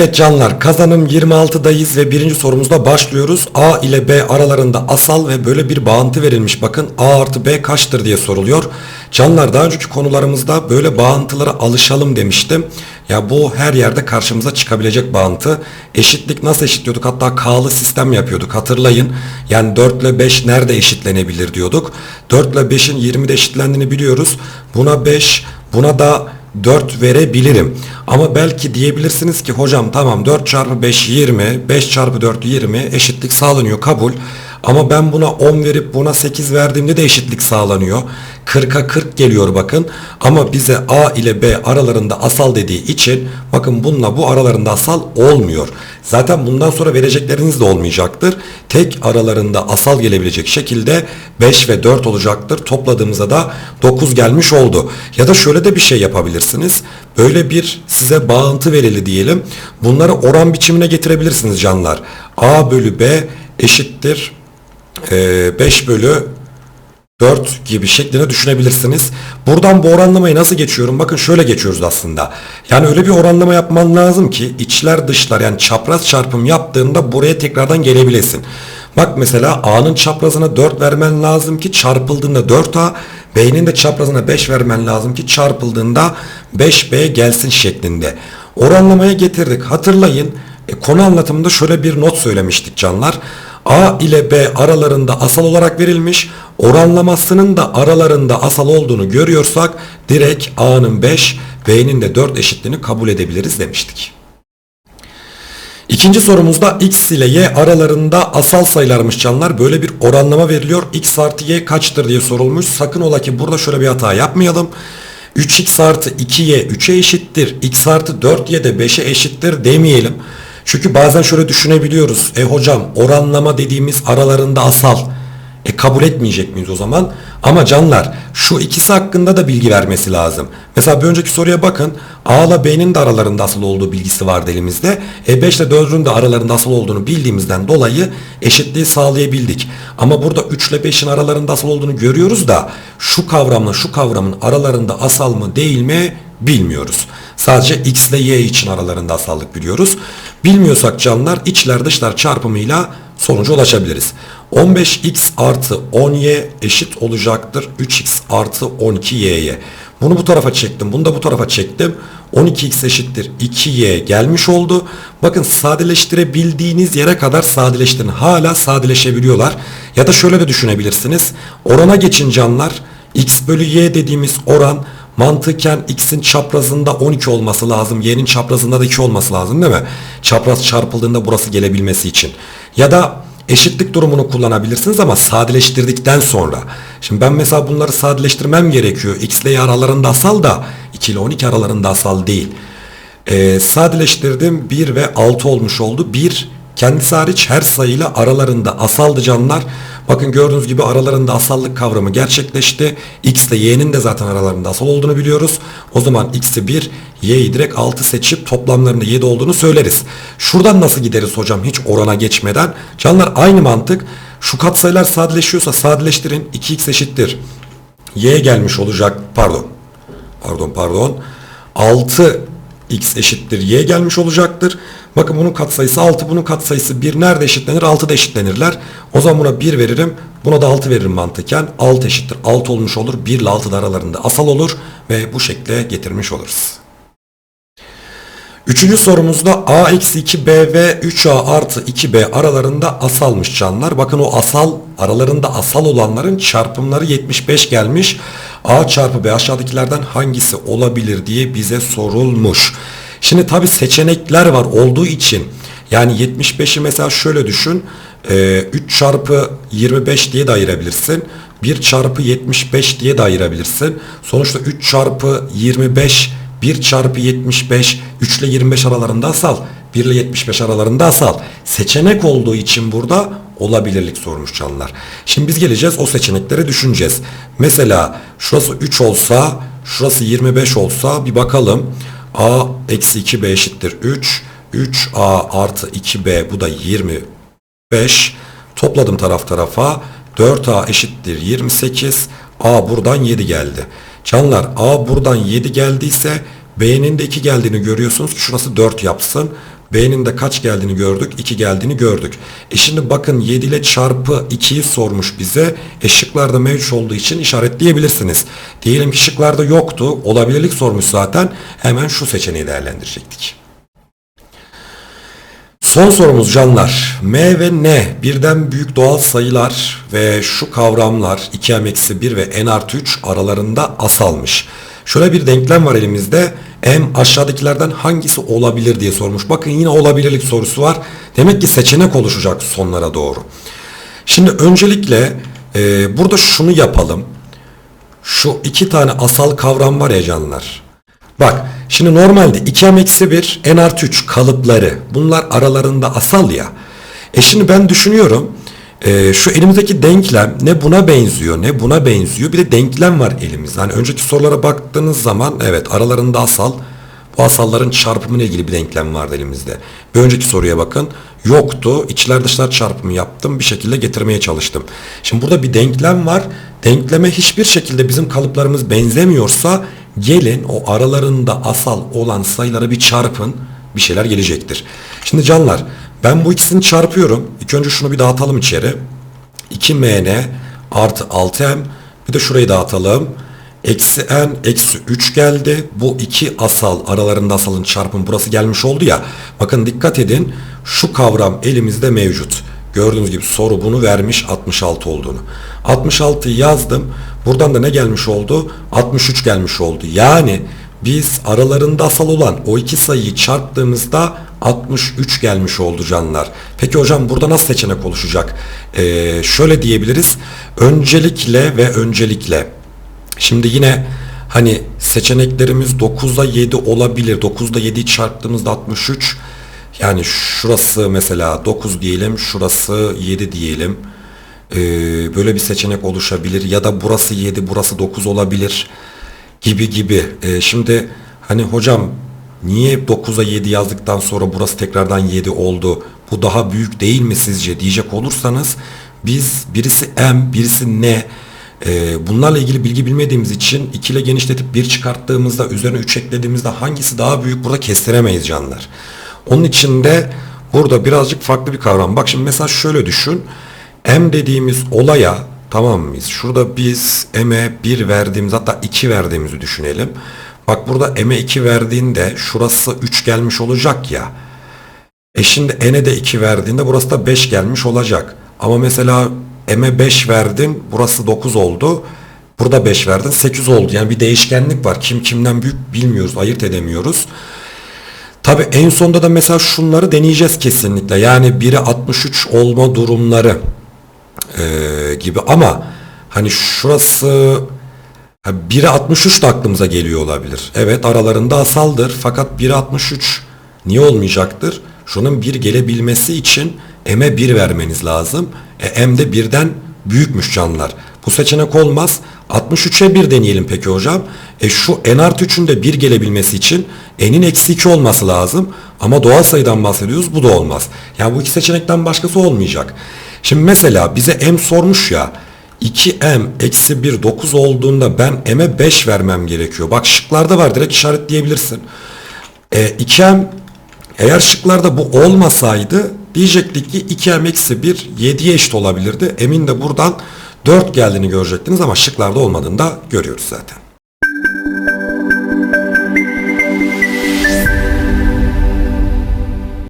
Evet canlar kazanım 26'dayız ve birinci sorumuzda başlıyoruz. A ile B aralarında asal ve böyle bir bağıntı verilmiş. Bakın A artı B kaçtır diye soruluyor. Canlar daha önceki konularımızda böyle bağıntılara alışalım demiştim. Ya bu her yerde karşımıza çıkabilecek bağıntı. Eşitlik nasıl eşitliyorduk? Hatta K'lı sistem yapıyorduk hatırlayın. Yani 4 ile 5 nerede eşitlenebilir diyorduk. 4 ile 5'in 20'de eşitlendiğini biliyoruz. Buna 5 buna da 4 verebilirim. Ama belki diyebilirsiniz ki hocam tamam 4 çarpı 5 20, 5 çarpı 4 20 eşitlik sağlanıyor kabul. Ama ben buna 10 verip buna 8 verdiğimde de eşitlik sağlanıyor. 40'a 40 geliyor bakın. Ama bize A ile B aralarında asal dediği için bakın bununla bu aralarında asal olmuyor. Zaten bundan sonra verecekleriniz de olmayacaktır. Tek aralarında asal gelebilecek şekilde 5 ve 4 olacaktır. Topladığımızda da 9 gelmiş oldu. Ya da şöyle de bir şey yapabilirsiniz. Böyle bir size bağıntı verili diyelim. Bunları oran biçimine getirebilirsiniz canlar. A bölü B eşittir 5 bölü 4 gibi şeklinde düşünebilirsiniz. Buradan bu oranlamayı nasıl geçiyorum? Bakın şöyle geçiyoruz aslında. Yani öyle bir oranlama yapman lazım ki içler dışlar yani çapraz çarpım yaptığında buraya tekrardan gelebilesin. Bak mesela A'nın çaprazına 4 vermen lazım ki çarpıldığında 4A, B'nin de çaprazına 5 vermen lazım ki çarpıldığında 5B gelsin şeklinde. Oranlamaya getirdik. Hatırlayın e, konu anlatımında şöyle bir not söylemiştik canlar. A ile B aralarında asal olarak verilmiş. Oranlamasının da aralarında asal olduğunu görüyorsak direkt A'nın 5, B'nin de 4 eşitliğini kabul edebiliriz demiştik. İkinci sorumuzda x ile y aralarında asal sayılarmış canlar. Böyle bir oranlama veriliyor. x artı y kaçtır diye sorulmuş. Sakın ola ki burada şöyle bir hata yapmayalım. 3x artı 2y 3'e eşittir. x artı 4y de 5'e eşittir demeyelim. Çünkü bazen şöyle düşünebiliyoruz. E hocam oranlama dediğimiz aralarında asal. E kabul etmeyecek miyiz o zaman? Ama canlar şu ikisi hakkında da bilgi vermesi lazım. Mesela bir önceki soruya bakın. A ile B'nin de aralarında asıl olduğu bilgisi vardı elimizde. E 5 ile 4'ün de aralarında asıl olduğunu bildiğimizden dolayı eşitliği sağlayabildik. Ama burada 3 ile 5'in aralarında asıl olduğunu görüyoruz da şu kavramla şu kavramın aralarında asal mı değil mi bilmiyoruz. Sadece x ile y için aralarında asallık biliyoruz. Bilmiyorsak canlar içler dışlar çarpımıyla sonuca ulaşabiliriz. 15x artı 10y eşit olacaktır 3x artı 12y'ye. Bunu bu tarafa çektim. Bunu da bu tarafa çektim. 12x eşittir 2y gelmiş oldu. Bakın sadeleştirebildiğiniz yere kadar sadeleştirin. Hala sadeleşebiliyorlar. Ya da şöyle de düşünebilirsiniz. Orana geçin canlar. x bölü y dediğimiz oran mantıken x'in çaprazında 12 olması lazım. Y'nin çaprazında da 2 olması lazım değil mi? Çapraz çarpıldığında burası gelebilmesi için. Ya da eşitlik durumunu kullanabilirsiniz ama sadeleştirdikten sonra. Şimdi ben mesela bunları sadeleştirmem gerekiyor. X ile Y aralarında asal da 2 ile 12 aralarında asal değil. Ee, sadeleştirdim 1 ve 6 olmuş oldu. 1 kendisi hariç her sayıyla aralarında asaldı canlar. Bakın gördüğünüz gibi aralarında asallık kavramı gerçekleşti. X ile Y'nin de zaten aralarında asal olduğunu biliyoruz. O zaman X'i 1, Y'yi direkt 6 seçip toplamlarında 7 olduğunu söyleriz. Şuradan nasıl gideriz hocam hiç orana geçmeden? Canlar aynı mantık. Şu katsayılar sadeleşiyorsa sadeleştirin. 2x eşittir. Y gelmiş olacak. Pardon. Pardon pardon. 6 x eşittir y gelmiş olacaktır. Bakın bunun katsayısı 6, bunun katsayısı 1 nerede eşitlenir? 6'da eşitlenirler. O zaman buna 1 veririm. Buna da 6 veririm mantıken. 6 eşittir. 6 olmuş olur. 1 ile 6 da aralarında asal olur ve bu şekle getirmiş oluruz. Üçüncü sorumuzda a eksi 2b ve 3a artı 2b aralarında asalmış canlar. Bakın o asal aralarında asal olanların çarpımları 75 gelmiş. a çarpı b aşağıdakilerden hangisi olabilir diye bize sorulmuş. Şimdi tabi seçenekler var olduğu için yani 75'i mesela şöyle düşün. 3 çarpı 25 diye de ayırabilirsin. 1 çarpı 75 diye de ayırabilirsin. Sonuçta 3 çarpı 25 1 çarpı 75 3 ile 25 aralarında asal. 1 ile 75 aralarında asal. Seçenek olduğu için burada olabilirlik sormuş canlar. Şimdi biz geleceğiz o seçenekleri düşüneceğiz. Mesela şurası 3 olsa şurası 25 olsa bir bakalım. A eksi 2B eşittir 3. 3A artı 2B bu da 25. Topladım taraf tarafa. 4A eşittir 28. A buradan 7 geldi. Canlar A buradan 7 geldiyse B'nin de 2 geldiğini görüyorsunuz şurası 4 yapsın. B'nin de kaç geldiğini gördük? 2 geldiğini gördük. E şimdi bakın 7 ile çarpı 2'yi sormuş bize. E şıklarda mevcut olduğu için işaretleyebilirsiniz. Diyelim ki şıklarda yoktu. Olabilirlik sormuş zaten. Hemen şu seçeneği değerlendirecektik. Son sorumuz canlar. M ve N birden büyük doğal sayılar ve şu kavramlar 2m-1 ve n artı 3 aralarında asalmış. Şöyle bir denklem var elimizde. M aşağıdakilerden hangisi olabilir diye sormuş. Bakın yine olabilirlik sorusu var. Demek ki seçenek oluşacak sonlara doğru. Şimdi öncelikle e, burada şunu yapalım. Şu iki tane asal kavram var ya canlar. Bak şimdi normalde 2m-1 n artı 3 kalıpları bunlar aralarında asal ya. E şimdi ben düşünüyorum e, şu elimizdeki denklem ne buna benziyor ne buna benziyor bir de denklem var elimizde. Hani önceki sorulara baktığınız zaman evet aralarında asal bu asalların çarpımıyla ilgili bir denklem vardı elimizde. Bir önceki soruya bakın yoktu içler dışlar çarpımı yaptım bir şekilde getirmeye çalıştım. Şimdi burada bir denklem var denkleme hiçbir şekilde bizim kalıplarımız benzemiyorsa gelin o aralarında asal olan sayıları bir çarpın bir şeyler gelecektir. Şimdi canlar ben bu ikisini çarpıyorum. İlk önce şunu bir dağıtalım içeri. 2mn artı 6m bir de şurayı dağıtalım. Eksi n eksi 3 geldi. Bu iki asal aralarında asalın çarpımı burası gelmiş oldu ya. Bakın dikkat edin şu kavram elimizde mevcut. Gördüğünüz gibi soru bunu vermiş 66 olduğunu. 66'yı yazdım. Buradan da ne gelmiş oldu? 63 gelmiş oldu. Yani biz aralarında asal olan o iki sayıyı çarptığımızda 63 gelmiş oldu canlar. Peki hocam burada nasıl seçenek oluşacak? Ee, şöyle diyebiliriz. Öncelikle ve öncelikle. Şimdi yine hani seçeneklerimiz 9'da 7 olabilir. 9'da 7'yi çarptığımızda 63. Yani şurası mesela 9 diyelim, şurası 7 diyelim. Ee, böyle bir seçenek oluşabilir. Ya da burası 7, burası 9 olabilir gibi gibi. Ee, şimdi hani hocam niye 9'a 7 yazdıktan sonra burası tekrardan 7 oldu? Bu daha büyük değil mi sizce diyecek olursanız biz birisi M, birisi N ee, bunlarla ilgili bilgi bilmediğimiz için 2 ile genişletip 1 çıkarttığımızda üzerine 3 eklediğimizde hangisi daha büyük burada kestiremeyiz canlar. Onun için de burada birazcık farklı bir kavram. Bak şimdi mesela şöyle düşün. M dediğimiz olaya tamam mıyız? Şurada biz M'e 1 verdiğimiz hatta 2 verdiğimizi düşünelim. Bak burada M'e 2 verdiğinde şurası 3 gelmiş olacak ya. E şimdi N'e de 2 verdiğinde burası da 5 gelmiş olacak. Ama mesela M'e 5 verdin burası 9 oldu. Burada 5 verdin 8 oldu. Yani bir değişkenlik var. Kim kimden büyük bilmiyoruz. Ayırt edemiyoruz. Tabi en sonda da mesela şunları deneyeceğiz kesinlikle. Yani biri 63 olma durumları ee, gibi ama hani şurası ha, biri 63 de aklımıza geliyor olabilir. Evet aralarında asaldır fakat biri 63 niye olmayacaktır? Şunun bir gelebilmesi için M'e 1 vermeniz lazım. E, M de birden büyükmüş canlar. Bu seçenek olmaz. 63'e 1 deneyelim peki hocam. E şu n artı 3'ün de 1 gelebilmesi için n'in eksi 2 olması lazım. Ama doğal sayıdan bahsediyoruz bu da olmaz. Yani bu iki seçenekten başkası olmayacak. Şimdi mesela bize m sormuş ya. 2m eksi 1 9 olduğunda ben m'e 5 vermem gerekiyor. Bak şıklarda var direkt işaretleyebilirsin. E, 2m eğer şıklarda bu olmasaydı diyecektik ki 2m eksi 1 7'ye eşit olabilirdi. Emin de buradan 4 geldiğini görecektiniz ama şıklarda olmadığını da görüyoruz zaten.